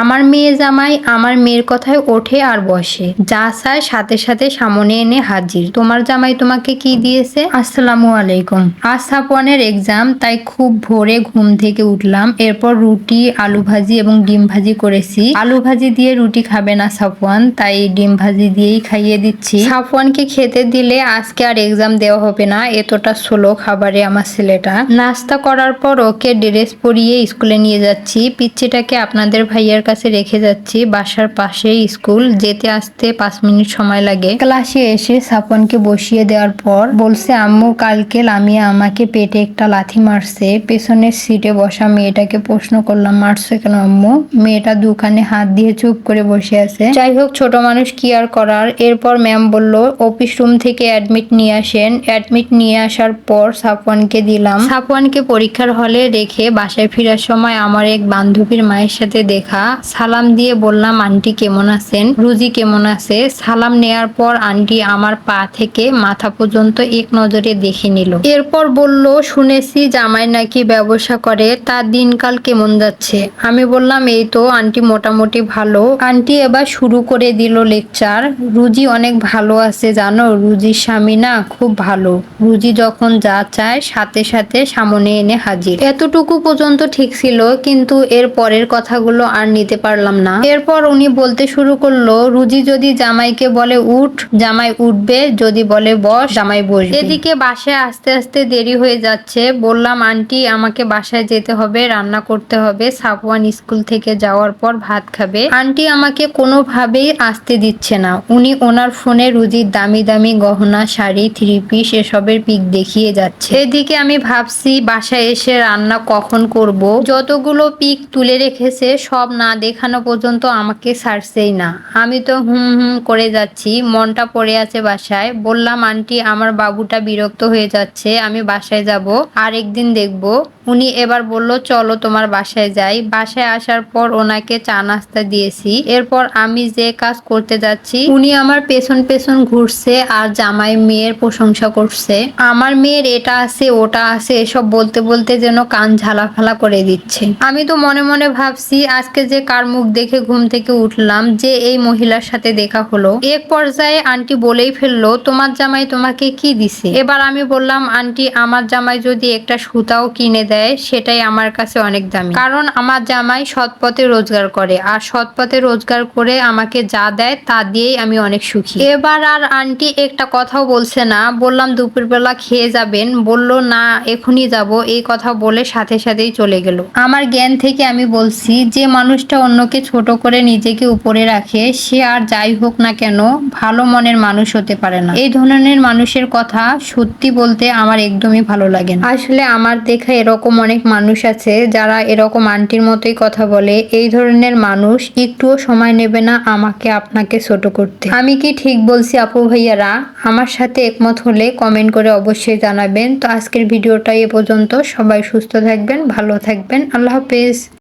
আমার মেয়ে জামাই আমার মেয়ের কথায় ওঠে আর বসে। যা চায় সাথে সাথে সামনে এনে হাজির। তোমার জামাই তোমাকে কি দিয়েছে? আসসালামু আলাইকুম। আজ সাপওয়ানের এক্সাম তাই খুব ভোরে ঘুম থেকে উঠলাম। এরপর রুটি, আলু ভাজি এবং ডিম ভাজি করেছি। আলু ভাজি দিয়ে রুটি খাবে না সাফওয়ান তাই ডিম ভাজি দিয়েই খাইয়ে দিচ্ছি। সাফওয়ানকে খেতে দিলে আজকে আর এক্সাম দেওয়া হবে না। এতটা স্লো খাবারে আমার ছেলেটা। নাস্তা করার পর ওকে ড্রেস পরিয়ে স্কুলে নিয়ে যাচ্ছি। পিচ্ছিটাকে আপনাদের ভাইয়ার কাছে রেখে যাচ্ছি বাসার পাশেই স্কুল। যেতে আসতে পাঁচ মিনিট সময় লাগে। ক্লাসে এসে সাপনকে বসিয়ে দেওয়ার পর বলছে, আম্মু, কালকে লামিয়া আমাকে পেটে একটা লাথি মারছে। পেছনের সিটে বসা মেয়েটাকে প্রশ্ন করলাম, মারছে কেন আম্মু? মেয়েটা দোকানে হাত দিয়ে চুপ করে বসে আছে। যাই হোক, ছোট মানুষ কি আর করার? এরপর ম্যাম বলল, অফিস রুম থেকে অ্যাডমিট নিয়ে আসেন। অ্যাডমিট নিয়ে আসার পর সাপওয়ানকে দিলাম। সাপওয়ানকে পরীক্ষার হলে রেখে বাসায় ফেরার সময় আমার এক বান্ধবীর মায়ের সাথে দেখা। সালাম দিয়ে বললাম, আন্টি কেমন আছেন? রুজি কেমন আছে? সালাম নেয়ার পর আন্টি আমার পা থেকে মাথা পর্যন্ত এক নজরে দেখে নিল। এরপর বলল, শুনেছি জামাই নাকি ব্যবসা করে তার দিনকাল কেমন যাচ্ছে? আমি বললাম, এই তো আন্টি মোটামুটি ভালো। আন্টি এবার শুরু করে দিল লেকচার। রুজি অনেক ভালো আছে জানো রুজির স্বামী না খুব ভালো। রুজি যখন যা চায়, সাথে সাথে সামনে এনে হাজির। এতটুকু পর্যন্ত ঠিক ছিল, কিন্তু এর পরের কথাগুলো আর নিতে পারলাম না। এরপর উনি বলতে শুরু করল, রুজি যদি জামাইকে বলে উঠ, জামাই উঠবে, যদি বলে বস, জামাই বসবে। এদিকে বাসায় আস্তে আস্তে দেরি হয়ে যাচ্ছে। বললাম, আন্টি, আমাকে বাসায় যেতে হবে, রান্না করতে হবে। সাফওয়ান স্কুল থেকে যাওয়ার পর ভাত খাবে। আন্টি আমাকে কোনোভাবেই আসতে দিচ্ছে না। উনি ওনার ফোনে রুজির দামি দামি গহনা, শাড়ি থ্রি পিস এসবের পিক দেখিয়ে যাচ্ছে। এদিকে আমি ভাবছি, বাসায় এসে রান্না কখন করব? যতগুলো পিক তুলে রেখেছে, সব না দেখানো পর্যন্ত আমাকে ছাড়ছেই না। আমি তো হুম হুম করে যাচ্ছি, মনটা পড়ে আছে বাসায়। বললাম, আন্টি, আমার বাবুটা বিরক্ত হয়ে যাচ্ছে, আমি বাসায় যাব আর একদিন দেখব। উনি এবার বলল, চলো, তোমার বাসায় যাই। বাসায় আসার পর ওনাকে চা নাস্তা দিয়েছি। এরপর আমি যে কাজ করতে যাচ্ছি, উনি আমার পেছন পেছন ঘুরছে আর জামাই মেয়ের প্রশংসা করছে। আমার মেয়ের এটা আছে, ওটা আছে, এসব বলতে বলতে যেন কান ঝালাফালা করে দিচ্ছে। আমি তো মনে মনে ভাবছি, আজকে যে কার মুখ দেখে ঘুম থেকে উঠলাম যে এই মহিলার সাথে দেখা হলো। এক পর্যায়ে আন্টি বলেই ফেলল, তোমার জামাই তোমাকে কি দিছে? এবার আমি বললাম, আন্টি, আমার জামাই যদি একটা সুতাও কিনে দেয়, সেটাই আমার কাছে অনেক দামি। কারণ আমার জামাই সৎ পথে রোজগার করে আর সৎ পথে রোজগার করে আমাকে যা দেয়, তা দিয়েই আমি অনেক সুখী। এবার আর আন্টি একটা কথাও বলছে না। বললাম, দুপুরবেলা খেয়ে যাবেন। বলল, না, এখনই যাব। এই কথা বলে সাথে সাথেই চলে গেল। আমার জ্ঞান থেকে আমি বলছি, যে মানুষটা অন্যকে ছোট করে নিজেকে উপরে রাখে, সে আর যাই হোক না কেন ভালো মনের মানুষ হতে পারে না। এই ধরনের মানুষের কথা সত্যি বলতে আমার একদমই ভালো লাগে না। আসলে আমার দেখা এরকম অনেক মানুষ আছে যারা এরকম আন্টির মতোই কথা বলে, এই ধরনের মানুষ একটুও সময় নেবে না আমাকে, আপনাকে ছোট করতে। আমি কি ঠিক বলছি আপু ভাইয়ারা? আমার সাথে একমত হলে কমেন্ট করে অবশ্যই জানাবেন। তো আজকের ভিডিওটা এ পর্যন্ত। সবাই সুস্থ থাকবেন, ভালো থাকবেন। আল্লাহ হাফেজ।